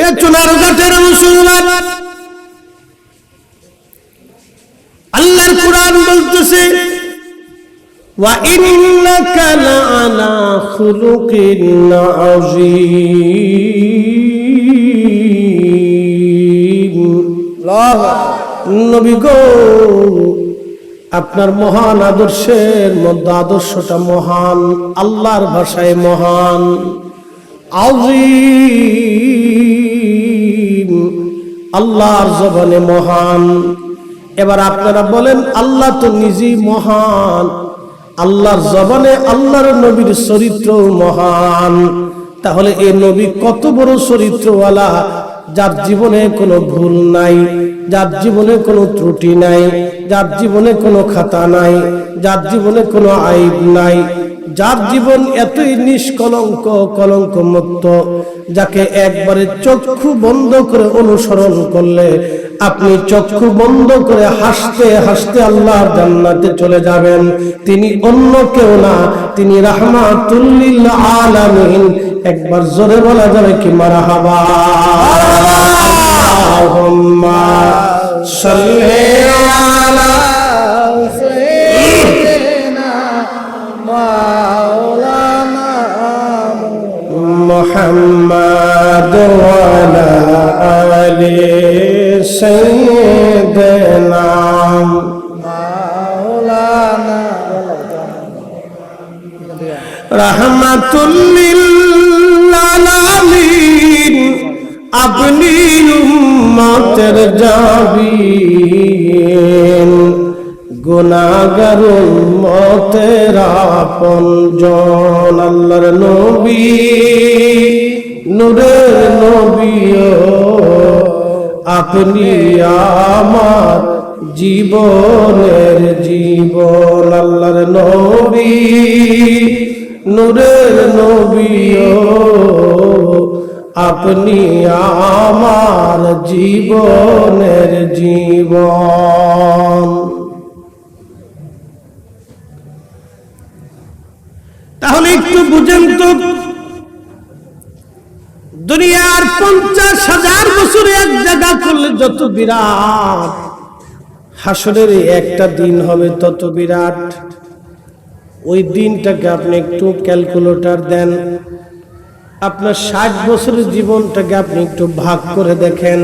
এ চুনার গাছের মুসলমান আল্লাহর কোরআন বলতেছে وإنك لعلى خلق عظيم নবী গো আপনার মহান আদর্শের মধ্যে আদর্শটা মহান আল্লাহর ভাষায় মহান আজিম আল্লাহর জবানে মহান। এবার আপনারা বলেন, আল্লাহ তো নিজেই মহান। আল্লাহর জবানে আল্লাহর নবীর চরিত্র মহান। তাহলে এই নবী কত বড় চরিত্রওয়ালা, যার জীবনে কোনো ভুল নাই, যার জীবনে কোনো ত্রুটি নাই, যার জীবনে কোনো খাতা নাই, যার জীবনে কোনো আইব নাই। যার জীবন এতই নিষ্কলঙ্ক কলঙ্ক মুক্ত যাকে একবারে চক্ষু বন্ধ করে অনুসরণ করলে আপনি চক্ষু বন্ধ করে হাসতে হাসতে আল্লাহর জান্নাতে চলে যাবেন। তিনি অন্য কেউ না, তিনি রাহমাতুল্লিল আলামিন। একবার জোরে বলা যাবে কি মারহাবা? আল্লাহুম্মা সাল্লি আলা محمد وعلى آل سيدنا রহমাতুল্লিল আপনি উম্মতের যাবিন গুনাগার উম্মতের আপন জন, আল্লাহর নবী, নূরের নবী আপনি আমার জীবনের জীবন, আল্লাহর নবী, নূরের নবী আপনি আমার জীবনের জীবন। তাহলে একটু বুঝেন তো। দুনিয়ার পঞ্চাশ হাজার বছরে এক জায়গা করলে যত বিরাট, হাসরের একটা দিন হবে তত বিরাট। ওই দিনটাকে আপনি একটু ক্যালকুলেটর দেন, আপনার ষাট বছরের জীবনটাকে আপনি একটু ভাগ করে দেখেন,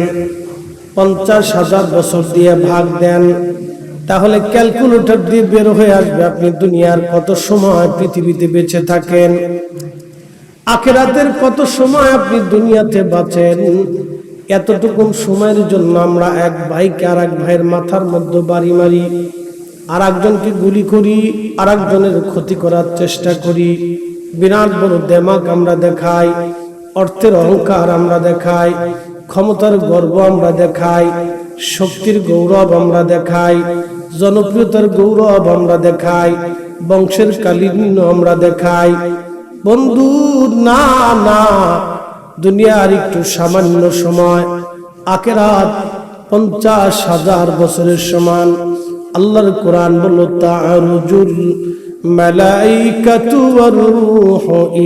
পঞ্চাশ হাজার বছর দিয়ে ভাগ দেন। তাহলে ক্যালকুলেটর দিয়ে বের হয়ে আসবে। আপনি দুনিয়ার কত সময় পৃথিবীতে বেঁচে থাকেন? আখেরাতের কত সময় আপনি দুনিয়াতে বাঁচেন? এতটুকুন সময়ের জন্য আমরা এক ভাইকে আর এক ভাইয়ের মাথার মধ্যে বাড়ি মারি, আর একজনকে গুলি করি, আর একজনের ক্ষতি করার চেষ্টা করি। বিরাট বড় দেমাক আমরা দেখাই, অর্থের অহংকার আমরা দেখাই, ক্ষমতার গর্ব আমরা দেখাই শক্তির গৌরব আমরা দেখাই, জনপ্রিয়তার গৌরব আমরা দেখাই, বংশের কালিন্য আমরা দেখাই। বন্ধু, না না, দুনিয়ার একটু সামান্য সময় আকেরাত পঞ্চাশ হাজার বছরের সমান। আল্লাহর কোরআন বলল তারুজুল মালাইকাতু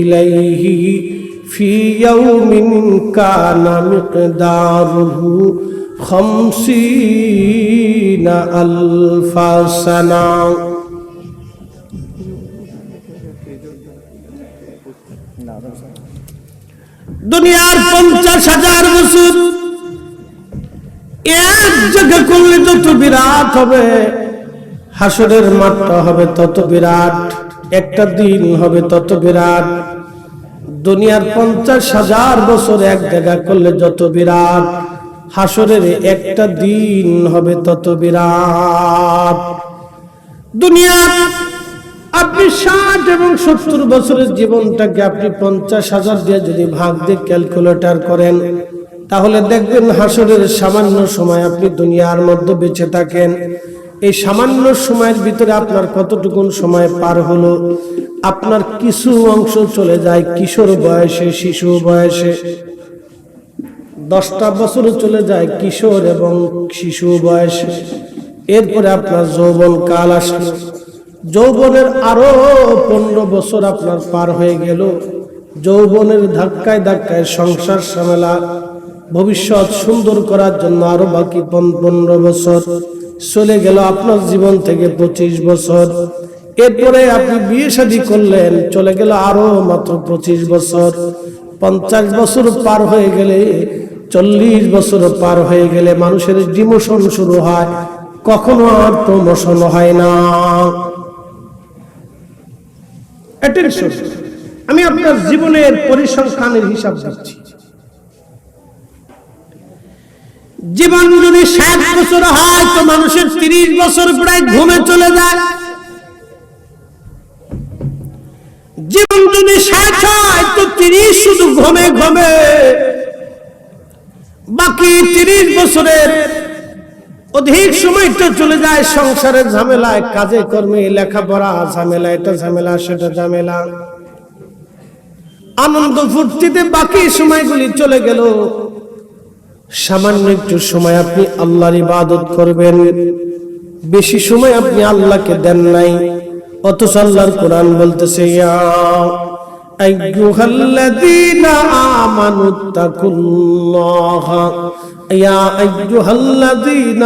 ইলাইহি কানা মিকদারুহু দুনিয়ার পঞ্চাশ হাজার বছর এক জায়গা করলে যত বিরাট হবে হাসরের মাঠটা হবে তত বিরাট একটা দিন হবে তত বিরাট দুনিয়ার পঞ্চাশ হাজার বছর এক জায়গা করলে যত বিরাট হাসরের একটা দিন হবে তত বিরাট। দুনিয়া আপনি ষাট এবং সত্তর বছরের জীবনটাকে আপনি পঞ্চাশ হাজার দিয়ে যদি ভাগ দিয়ে ক্যালকুলেটর করেন, তাহলে দেখবেন হাসরের সামান্য সময় আপনি দুনিয়ার মধ্যে বেঁচে থাকেন। এই সামান্য সময়ের ভিতরে আপনার কতটুকুন সময় পার হলো? আপনার কিছু অংশ চলে যায় কিশোর বয়সে, শিশু বয়সে। দশটা বছরে চলে যায় কিশোর এবং শিশু বয়স। এরপরে আপনার যৌবন কাল আসলো। যৌবনের আরও পনেরো বছর আপনার পার হয়ে গেল। যৌবনের ধাক্কায় ধাক্কায় সংসার সামেলা, ভবিষ্যৎ সুন্দর করার জন্য আরও বাকি পনেরো বছর চলে গেল আপনার জীবন থেকে পঁচিশ বছর। এরপরে আপনি বিয়ে শাদী করলেন, চলে গেল আরও মাত্র পঁচিশ বছর। পঞ্চাশ বছর পার হয়ে গেলে চল্লিশ বছর পার হয়ে গেলে মানুষের ডিমোশন শুরু হয়, কখনো আর প্রমোশন হয় না। আমি আপনার জীবনের পরিসংখ্যানের হিসাব দিচ্ছি। জীবন যদি ষাট বছর হয়, তো মানুষের তিরিশ বছর প্রায় ঘুমে চলে যায়। জীবন যদি ষাট হয়, তো তিরিশ শুধু ঘুমে ঘুমে। বাকি তিরিশ বছরের অধিক সময়টা চলে যায় সংসারের ঝামেলায়, কাজে কর্মে, লেখাপড়া, ঝামেলা, এটা ঝামেলা, সেটা ঝামেলা। আনন্দ ফুর্তিতে বাকি সময়গুলি চলে গেল। সামান্য একটু সময় আপনি আল্লাহর ইবাদত করবেন। বেশি সময় আপনি আল্লাহকে দেন নাই। অথচ আল্লাহর কোরআন বলতেছে, ইয়া أيها الذين آمنوا اتقوا الله. يا أيها الذين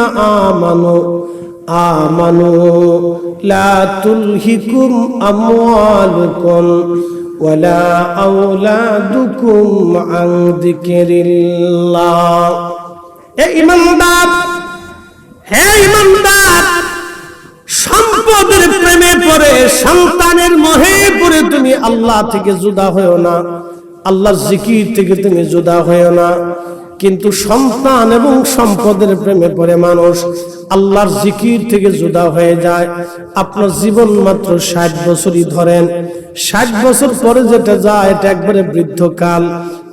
آمنوا آمنوا. لا تلهكم أموالكم ولا أولادكم عن ذكر الله. يا إمام باب يا إمام باب সম্পদের প্রেমে পড়ে, সন্তানের মোহে পড়ে তুমি আল্লাহ থেকে জুদা হয়েও না। আল্লাহর জিকির থেকে তুমি জুদা হয়েও না। কিন্তু সন্তান এবং সম্পদের প্রেমে পড়ে মানুষ, আল্লাহর জিকির থেকে জুদা হয়ে যায়। আপনার জীবন মাত্র ষাট বছরই ধরেন। ষাট বছর পরে যেটা যায়, এটা একবারে বৃদ্ধকাল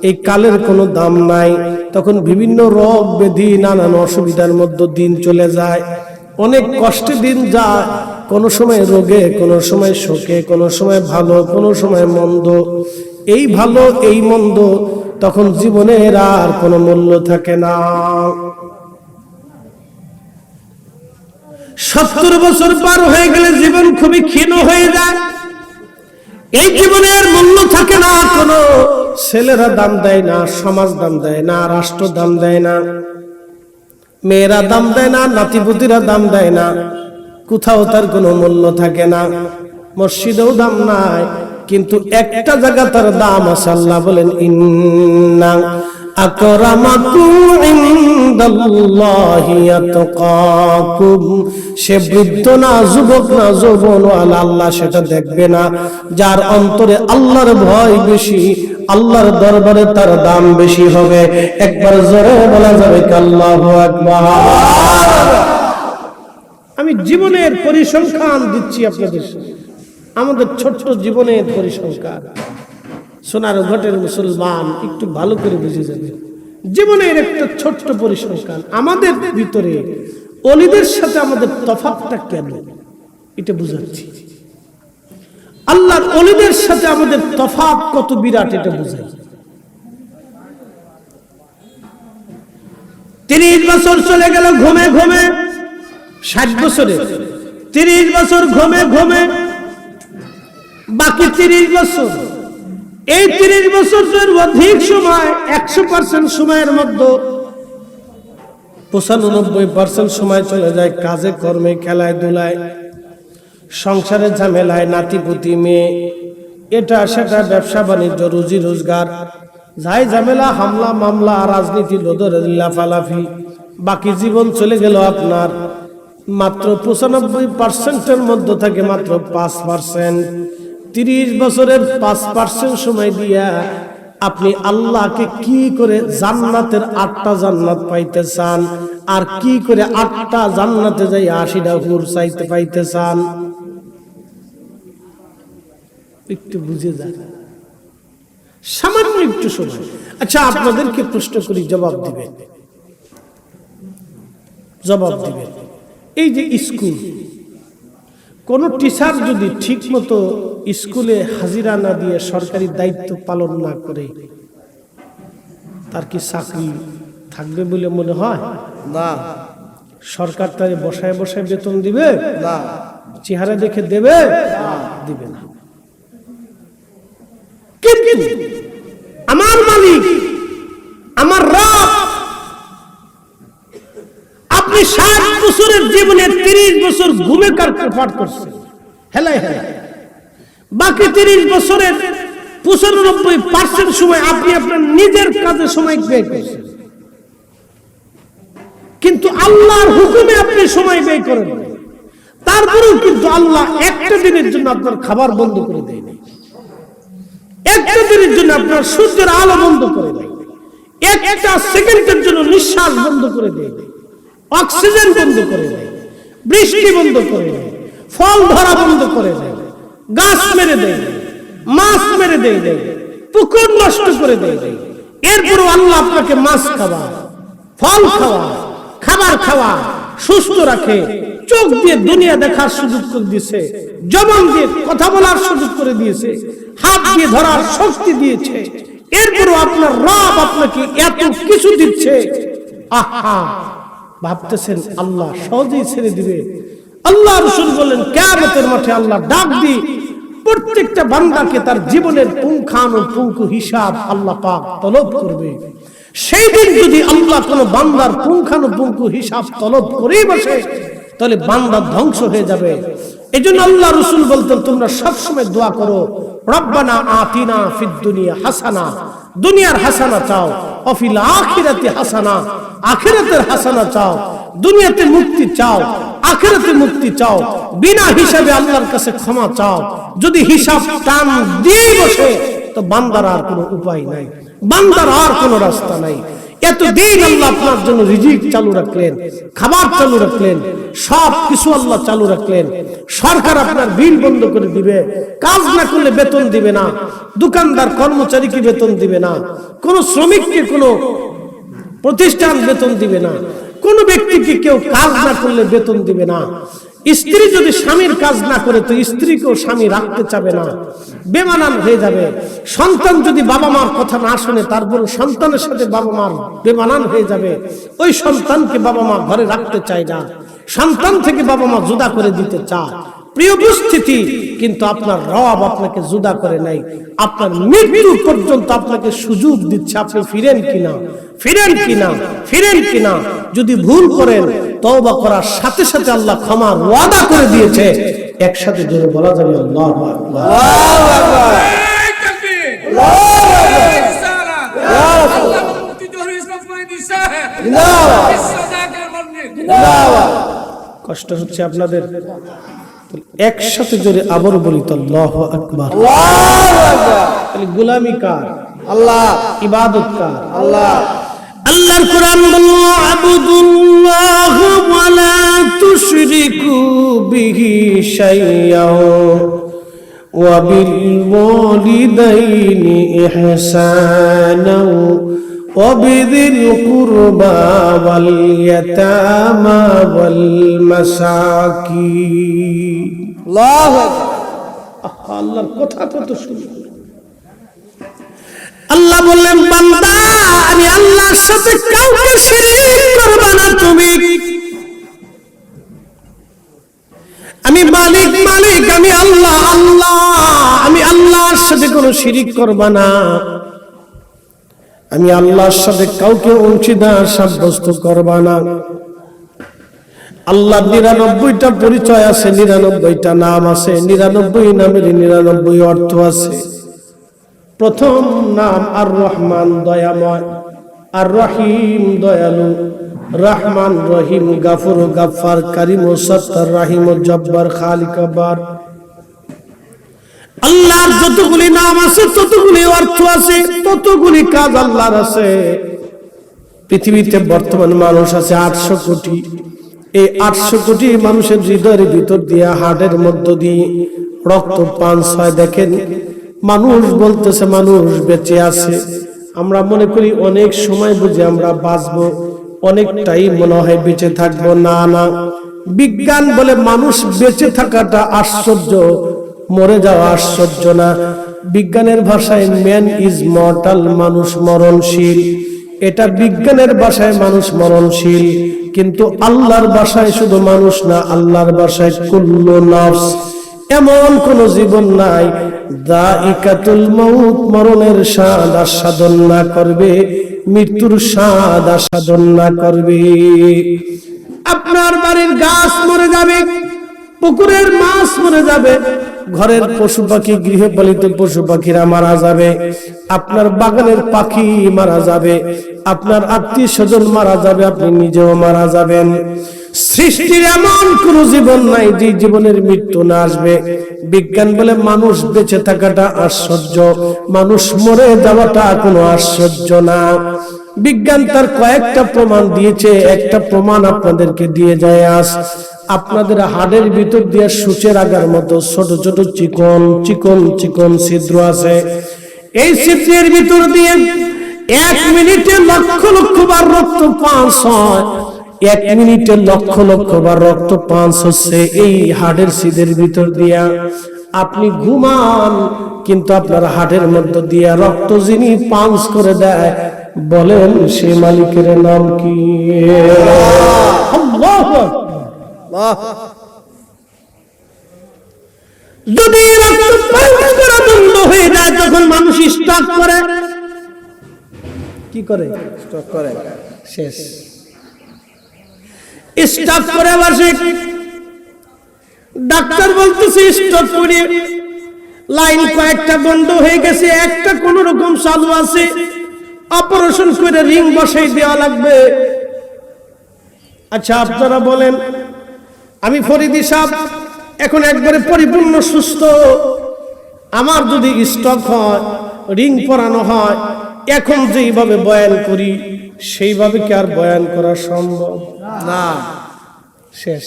এই কালের কোনো দাম নাই। তখন বিভিন্ন রোগ, ব্যাধি, নানান অসুবিধার মধ্যে দিন চলে যায়। অনেক কষ্টে দিন যায়। কোন সময় রোগে, কোন সময় শোকে, কোন সময় ভালো, কোন সময় মন্দ। এই ভালো, এই মন্দ তখন জীবনের আর কোনো মূল্য থাকে না। সত্তর বছর পার হয়ে গেলে জীবন খুবই ক্ষীণ হয়ে যায়। এই জীবনের মূল্য থাকে না, কোনো ছেলেরা দাম দেয় না, সমাজ দাম দেয় না, রাষ্ট্র দাম দেয় না, মেয়েরা দাম দেয় না, নাতিপুতিরা দাম দেয় না। কোথাও তার কোনো মূল্য থাকে না। মসজিদেও দাম নাই, কিন্তু একটা জায়গা তার দাম আছে। আল্লাহ বলেন, ইন্না সে বৃদ্ধ না, যুবক না, যৌবন আল্লাহ সেটা দেখবে না। যার অন্তরে আল্লাহর ভয় বেশি, আল্লাহর দরবারে তার দাম বেশি হবে। একবার জোরে বলা যাবে আল্লাহু আকবার? আমি জীবনের পরিসংখ্যান দিচ্ছি আপনাদের। আমাদের ছোট্ট জীবনের পরিসংখ্যান। সোনার ঘটের মুসলমান, একটু ভালো করে বুঝে যাবে। জীবনের একটা ছোট্ট পরিসংখ্যান, আমাদের ভিতরে অলিদের সাথে আমাদের তফাৎটা কেন? এটা বুঝাচ্ছি। আল্লাহর অলিদের সাথে আমাদের তফাত কত বিরাট, এটা বুঝাই। তিরিশ বছর চলে গেল ঘুমে ঘুমে। ষাট বছরে। তিরিশ বছর ঘুমে ঘুমে, বাকি তিরিশ বছর। এই তিরিশ বছরের অধিক সময় একশো পার্সেন্ট সময়ের মধ্যে পঁচানব্বই পার্সেন্ট সময় চলে যায় কাজে, কর্মে, খেলায় ধুলায় সংসারের ঝামেলায়, নাতিপুতি, মেয়ে। এটা, সেটা, ব্যবসা, বাণিজ্য, রুজি, রোজগার। যাই ঝামেলা, হামলা, মামলা, রাজনীতি লোদর লাফালাফি, বাকি জীবন চলে গেল আপনার। মাত্র পঁচানব্বই পার্সেন্টের মধ্যে থাকে মাত্র পাঁচ পার্সেন্ট। তিরিশ বছরের পাঁচ পার্সেন্ট সময় দিয়া আপনি আল্লাহকে কি করে জান্নাতের আটটা জান্নাত পাইতে চান? আর কি করে আটটা জান্নাতে যাই আশিটা হুর চাইতে পাইতে চান? একটু বুঝে যান। সামান্য একটু সময়। আচ্ছা আপনাদেরকে প্রশ্ন করি, জবাব দিবেন। জবাব দিবেন। এই যে স্কুল কোন টিচার যদি ঠিক মতো স্কুলে হাজিরা না দিয়ে সরকারি দায়িত্ব পালন না করে তার কি চাকরি থাকবে বলে মনে হয়? না। সরকার তারে বসায় বসায় বেতন দিবে? না। চেহারা দেখে দেবে? দিবে না। কিন্তু আমার মালিক আমার রব আপনি ষাট বছরের জীবনে তিরিশ বছর ঘুমে পাঠ করছেন হেলাই হেলাই। বাকি তিরিশ বছরের পঁচানব্বই পার্সেন্ট সময় আপনি আপনার নিজের কাজে সময় ব্যয় করছেন। কিন্তু আল্লাহর হুকুমে আপনি সময় ব্যয় করেন। তারপরেও কিন্তু আল্লাহ একটা দিনের জন্য আপনার খাবার বন্ধ করে দেয়নি একটা দিনের জন্য আপনার সূর্যের আলো বন্ধ করে দেয় একটা সেকেন্ডের জন্য নিঃশ্বাস বন্ধ করে দেয় অক্সিজেন বন্ধ করে দেয়, বৃষ্টি বন্ধ করে দেয়, ফল ধরা বন্ধ করে দেয়, গাছ মেরে দেয়, মাছ মেরে দেয় দেয় পুকুর নষ্ট করে দেয় দেয়। এরপরও আল্লাহ আপনাকে মাছ খাওয়া, ফল খাওয়া, খাবার খাওয়া, সুস্থ রাখে, চোখ দিয়ে দুনিয়া দেখার সুযোগ করে দিয়েছে, জবান দিয়ে কথা বলার সুযোগ করে দিয়েছে, হাত দিয়ে ধরার শক্তি দিয়েছে। এরপরও আপনার রব আপনাকে এত কিছু দিচ্ছে। আহা! ভাবতেছেন, আল্লাহ সহজেই ছেড়ে দিবে। আল্লাহ রসুল বলেন কেয়ামতের মাঠে আল্লাহ ডাক দি প্রত্যেকটা বান্দাকে তার জীবনের পুঙ্খানুপুঙ্খ হিসাব আল্লাহ পাক তলব করবে। সেই দিন যদি আল্লাহ কোন বান্দার পুঙ্খানুপুঙ্খ হিসাব তলব করেই বসে, তাহলে বান্দা ধ্বংস হয়ে যাবে। এই জন্য আল্লাহ রসুল বলতেন, তোমরা সবসময় দোয়া করো, রব্বানা আতিনা ফিদ দুনিয়া হাসানা দুনিয়ার হাসানা চাও, অফিল আখিরাতে হাসানা, আখিরাতের হাসানা চাও, দুনিয়াতে মুক্তি চাও, আখিরাতে মুক্তি চাও, বিনা হিসাবে আল্লাহর কাছে ক্ষমা চাও, যদি হিসাব টান দিয়ে বসে, তো বান্দার আর কোনো উপায় নাই, বান্দার আর কোনো রাস্তা নাই। এতদিন আল্লাহ আপনার জন্য রিজিক চালু রাখলেন, খাবার চালু রাখলেন, সব কিছু আল্লাহ চালু রাখলেন। সরকার আপনার বিল বন্ধ করে দিবে, কাজ না করলে বেতন দিবে না, দোকানদার কর্মচারীকে বেতন দিবে না, কোন শ্রমিককে কোনো প্রতিষ্ঠান বেতন দিবে না, কোন ব্যক্তিকে কেউ কাজ না করলে বেতন দিবে না। স্ত্রী যদি স্বামীর কাজ না করে, তো স্ত্রীকেও স্বামী রাখতে চাবে না। বেমানান হয়ে যাবে। সন্তান যদি বাবা মার কথা না শুনে তারপর সন্তানের সাথে বাবা মার বেমানান হয়ে যাবে। ওই সন্তানকে বাবা মা ঘরে রাখতে চায় না। সন্তান থেকে বাবা মা জুদা করে দিতে চায়। প্রিয় উপস্থিতি, কিন্তু আপনার রব আপনাকে জুদা করে নাই। আপনার মৃত্যু পর্যন্ত আপনাকে সুযোগ দিচ্ছে। আপনি ফিরেন কিনা? ফিরেন কিনা? ফিরেন কিনা? যদি ভুল করেন তওবা করার সাথে সাথে আল্লাহ ক্ষমার ওয়াদা করে দিয়েছে। একসাথে জোরে বলা যাবে আল্লাহু আকবার। আল্লাহু কষ্ট হচ্ছে আপনাদের। একসাথে জোরে আবার বলি তো আল্লাহ আকবার। গুলামি কার? আল্লাহ, ইবাদত কার? আল্লাহ আল্লাহর কোরআন বলল আবুদুল্লাহ ওয়ালা তুশরিকু বিহি শাইয়্যা ওয়া বিল ওয়ালিদাইনি ইহসানা ওয়া বিযিল কুরবা ওয়াল ইয়াতামা ওয়াল মাসাকিন। আল্লাহ আহা, আল্লাহর কথা কত সুন্দর আল্লাহ বললেন, বান্দা, আমি আল্লাহর সাথে কাউকে শিরিক করবে না তুমি। আমি মালিক মালিক, আমি আল্লাহ আল্লাহ, আমি আল্লাহর সাথে কোনো শিরিক করবা না। আমি আল্লাহর সাথে কাউকে অংশীদার সাব্যস্ত করবা না। আল্লাহ নিরানব্বইটা পরিচয় আছে, নিরানব্বইটা নাম আছে, নিরানব্বই নামের নিরানব্বই অর্থ আছে। প্রথম নাম আর রহমান দয়াময় আর রহিম দয়ালু, রহমান রহিম, গাফর গাফার কারিম ও সত্তার রাহিম ও জব্বার খালিক আবার আল্লাহর যতগুলি নাম আছে, ততগুলি অর্থ আছে, ততগুলি কাজ আল্লাহর আছে। পৃথিবীতে বর্তমান মানুষ আছে আটশো কোটি। এই আটশো কোটি মানুষের হৃদয়ের ভিতর দিয়ে, হার্টের মধ্য দিয়ে রক্ত পান ছয় দেখেন। মানুষ বলতেছে, মানুষ বেঁচে আছে। আমরা মনে করি অনেক সময় বুঝে আমরা বাঁচবো, অনেকটাই মনে হয় বেঁচে থাকব। না না। বিজ্ঞান বলে মানুষ বেঁচে থাকাটা আশ্চর্য, মরে যাওয়া আশ্চর্য না। বিজ্ঞানের ভাষায় ম্যান ইজ মর্টাল মানুষ মরণশীল। এটা বিজ্ঞানের ভাষায়, মানুষ মরণশীল। কিন্তু আল্লাহর ভাষায় শুধু মানুষ না, আল্লাহর ভাষায় কুল্লু নফস। এমন কোন জীবন নাই দাইকাতুল মৌত মরণের স্বাদ আস্বাদন না করবে, মৃত্যুর স্বাদ আস্বাদন না করবে। আপনার বাড়ির গাছ মরে যাবে, পুকুরের মাছ মরে যাবে, ঘরের পশু পাখি, গৃহপালিত পশু পাখিরা মারা যাবে, আপনার বাগানের পাখি মারা যাবে, আপনার আত্মীয় স্বজন মারা যাবে, আপনি নিজেও মারা যাবেন। সৃষ্টির এমন কোন জীবন নাই যে জীবনের মৃত্যু না আসবে। বিজ্ঞান বলে মানুষ বেঁচে থাকাটা আশ্চর্য, মানুষ মরে যাওয়াটা কোনো আশ্চর্য না। বিজ্ঞান তার কয়েকটা প্রমাণ দিয়েছে, একটা প্রমাণ আপনাদেরকে দিয়ে যায় আজ। আপনাদের হাড়ের ভিতর দিয়ে সূচের আগার মতো ছোট ছোট চিকন চিকন চিকন ছিদ্র আছে। এই ছিদ্রের ভিতর দিয়ে এক মিনিটে লক্ষ লক্ষ বার রক্ত পাস হয়। এক মিনিটে লক্ষ লক্ষ বার রক্ত পাস হচ্ছে এই হাড়ের সিদের ভিতর দিয়া। আপনি ঘুমান কিন্তু আপনার হাটের মধ্যে দিয়া রক্ত যিনি পাঞ্চ করে দেয় বলেন সে মালিকের নাম কি? যদি করা বন্ধ হয়ে যায় তখন মানুষ স্টক করে। কি করে? স্টক করে। শেষ। স্টক করে বসে ডাক্তার বলতেছে স্টক করে লাইন কয়েকটা বন্ধ হয়ে গেছে, একটা কোন রকম চালু আছে, অপারেশন করে রিং বসাই দেওয়া লাগবে। আচ্ছা আপনারা বলেন, আমি ফরিদি সাহেব, এখন একবারে পরিপূর্ণ সুস্থ। আমার যদি স্টক হয়, রিং পরানো হয় এখন যেইভাবে বয়ান করি সেইভাবে কি আর বয়ান করা সম্ভব? না। শেষ।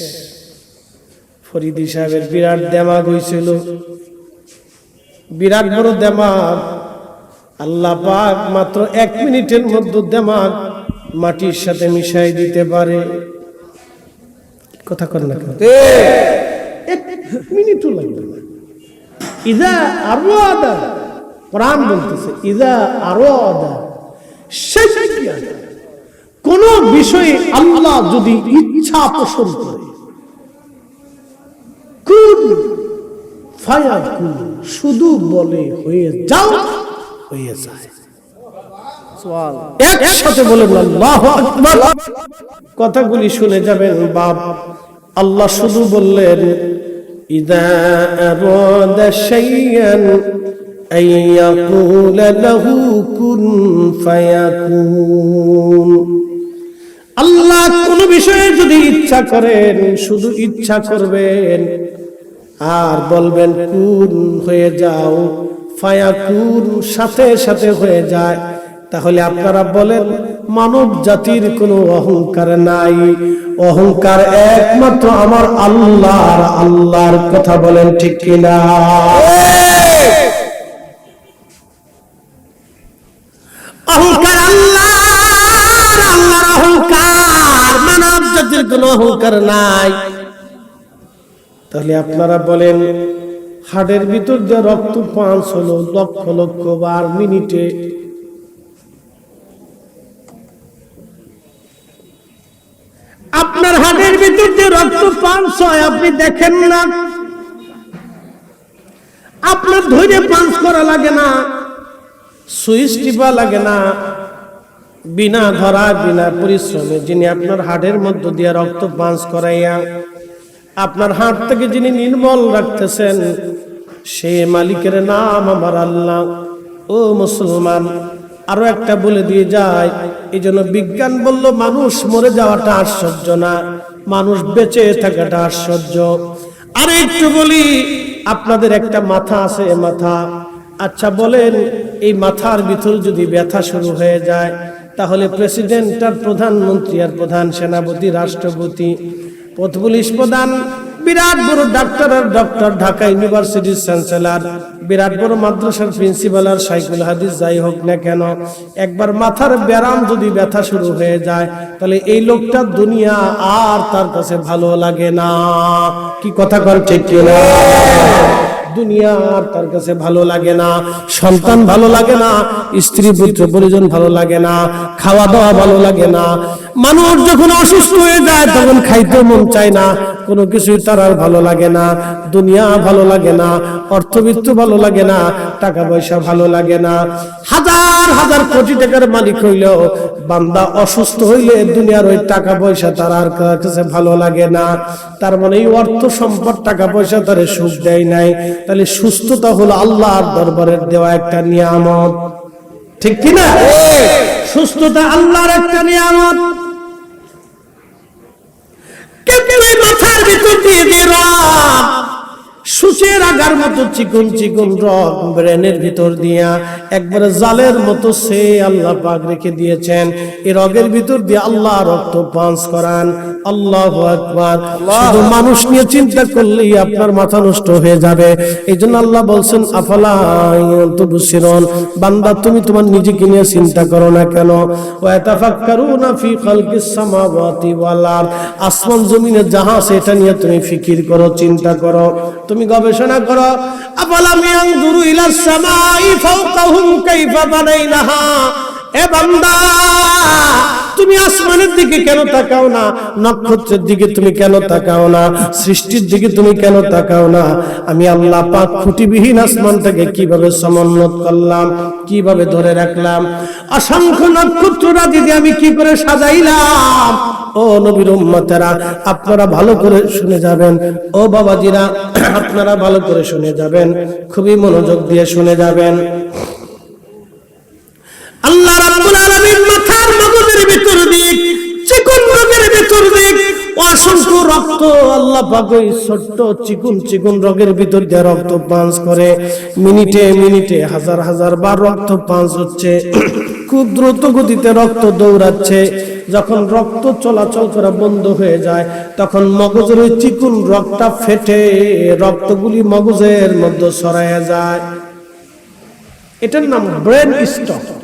ফরিদি সাহেবের বিরাট দেমাগ হয়েছিল বিরাট বড় দেমাগ। আল্লাহ পাক মাত্র এক মিনিটের মধ্যে দেমাগ মাটির সাথে মিশাই দিতে পারে। কথা কর না? এক মিনিটও লাগবে না। ইদা আরও আদা কোরআন বলতেছে, ইদা আরও। কোন বিষয়ে আল্লাহ যদি ইচ্ছা পোষণ করে শুধু বলে হয়ে যাও, হয়ে যায় একসাথে আকবার কথাগুলি শুনে যাবেন, বাপ, আল্লাহ শুধু বললেন, ইদা আন ইয়াকুলা লাহু কুন ফায়াকুন আল্লাহ কোন বিষয়ে যদি ইচ্ছা করেন, শুধু ইচ্ছা করবেন। আর বলবেন, কুন হয়ে যাও, ফায়াকুন সাথে সাথে হয়ে যায়। তাহলে আপনারা বলেন, মানব জাতির কোনো অহংকার নাই। অহংকার একমাত্র আমার আল্লাহর আল্লাহর কথা বলেন ঠিক কিনা? কোনো অহংকার নাই। তাহলে আপনারা বলেন, হাড়ের ভিতর যে রক্ত পাঁচ হলো লক্ষ লক্ষ বার মিনিটে। আপনার হাড়ের ভিতর যে রক্ত পাঁচ হয়, আপনি দেখেন না। আপনার ধৈর্য পাঁচ করা লাগে না সুইচ টিপা লাগে না। বিনা ধরা বিনা পরিশ্রমে যিনি আপনার হাড়ের মধ্য দিয়ে রক্ত পাঁচ করাইয়া আপনার হাট থেকে যিনি নির্মল রাখতেছেন সে মালিকের নাম আমার আল্লাহ। ও মুসলমান, আরও একটা বলে দিয়ে যায় এই জন্য বিজ্ঞান বলল, মানুষ মরে যাওয়াটা আশ্চর্য না, মানুষ বেঁচে থাকাটা আশ্চর্য। আর একটু বলি, আপনাদের একটা মাথা আছে, মাথা। আচ্ছা বলেন, এই মাথার ভিতর যদি ব্যথা শুরু হয়ে যায় তাহলে প্রেসিডেন্ট আর প্রধানমন্ত্রী আর প্রধান সেনাপতি, রাষ্ট্রপতি পুলিশ প্রধান, বিরাট বড় ডাক্তার আর ডক্টর, ঢাকা ইউনিভার্সিটির চ্যান্সেলর, বিরাট বড় মাদ্রাসার প্রিন্সিপাল আর সাইকুল হাদিস যাই হোক না কেন, একবার মাথার ব্যারাম যদি ব্যথা শুরু হয়ে যায়, তাহলে এই লোকটা দুনিয়া আর তার কাছে ভালো লাগে না। কি কথা কর, ঠিক কিনা? দুনিয়া আর তার কাছে ভালো লাগে না, সন্তান ভালো লাগে না স্ত্রী পুত্র পরিজন ভালো লাগে না, খাওয়া দাওয়া ভালো লাগে না মানুষ যখন অসুস্থ হয়ে যায় তখন খাইতে মন চায় না। কোনো কিছুই তার আর ভালো লাগে না। দুনিয়া ভালো লাগে না অর্থবিত্ত ভালো লাগে না টাকা পয়সা ভালো লাগে না। হাজার হাজার কোটি টাকার মালিক হইলেও বান্দা অসুস্থ হইলে দুনিয়ার ওই টাকা পয়সা তার আর কাছে ভালো লাগে না। তার মানে এই অর্থ সম্পদ টাকা পয়সা তারে সুখ দেয় নাই। তাহলে সুস্থতা হলো আল্লাহর দরবারের দেওয়া একটা নিয়ামত। ঠিক কি না সুস্থতা আল্লাহর একটা নিয়ামত। এই মাথার ভিতর দিয়ে দিয়ে সূচের আগার মতো চিকন চিকন রক ব্রেনের ভিতর দিয়া একবারে জালের মতো সে আল্লাহ পাক রেখে দিয়েছেন। এই রগের ভিতর দিয়ে আল্লাহ রক্ত পাঞ্চ করান। আল্লাহ আকবার। শুধু মানুষ নিয়ে চিন্তা করলেই আপনার মাথা নষ্ট হয়ে যাবে। এই জন্য আল্লাহ বলছেন আফালা তুবসিরন বান্দা তুমি তোমার নিজেকে নিয়ে চিন্তা করো না কেন? ওয়া তাফাক্কারুনা ফি খালকিস সামাওয়াতি ওয়াল আসমান জমিনে যাহা সেটা নিয়ে তুমি ফিকির করো চিন্তা করো। তুমি গবেষণা করো আফালাম দুরু ইলাস সামাই ফাওকাহুম কাইফা বানাইনাহা? এ বান্দা তুমি আসমানের দিকে কেন তাকাও না? নক্ষত্রের দিকে তুমি কেন তাকাও না? সৃষ্টির দিকে তুমি কেন তাকাও না? আমি আল্লাহ পাক খুঁটিবিহীন আসমানটাকে কীভাবে সমন্বত করলাম, কীভাবে ধরে রাখলাম? অসংখ্য নক্ষত্র রাজিতে আমি কি করে সাজাইলাম? ও নবীর উম্মতেরা, আপনারা ভালো করে শুনে যাবেন। ও বাবাজিরা, আপনারা ভালো করে শুনে যাবেন। খুবই মনোযোগ দিয়ে শুনে যাবেন। আল্লাহ রাব্বুল আলামিন ভিতর দিয়ে চিকন রোগের দিয়ে অসংখ্য রক্ত আল্লাহ পাক ওই ছোট্ট চিকন চিকন রোগের ভিতর দিয়ে রক্ত পাঞ্চ করে। মিনিটে মিনিটে হাজার হাজার বার রক্ত পাঞ্চ হচ্ছে। খুব দ্রুত গতিতে রক্ত দৌড়াচ্ছে। যখন রক্ত চলাচল করা বন্ধ হয়ে যায়, তখন মগজের ওই চিকুন রক্তটা ফেটে, রক্তগুলি মগজের মধ্যে সরাইয়া যায়। এটার নাম ব্রেন স্টক।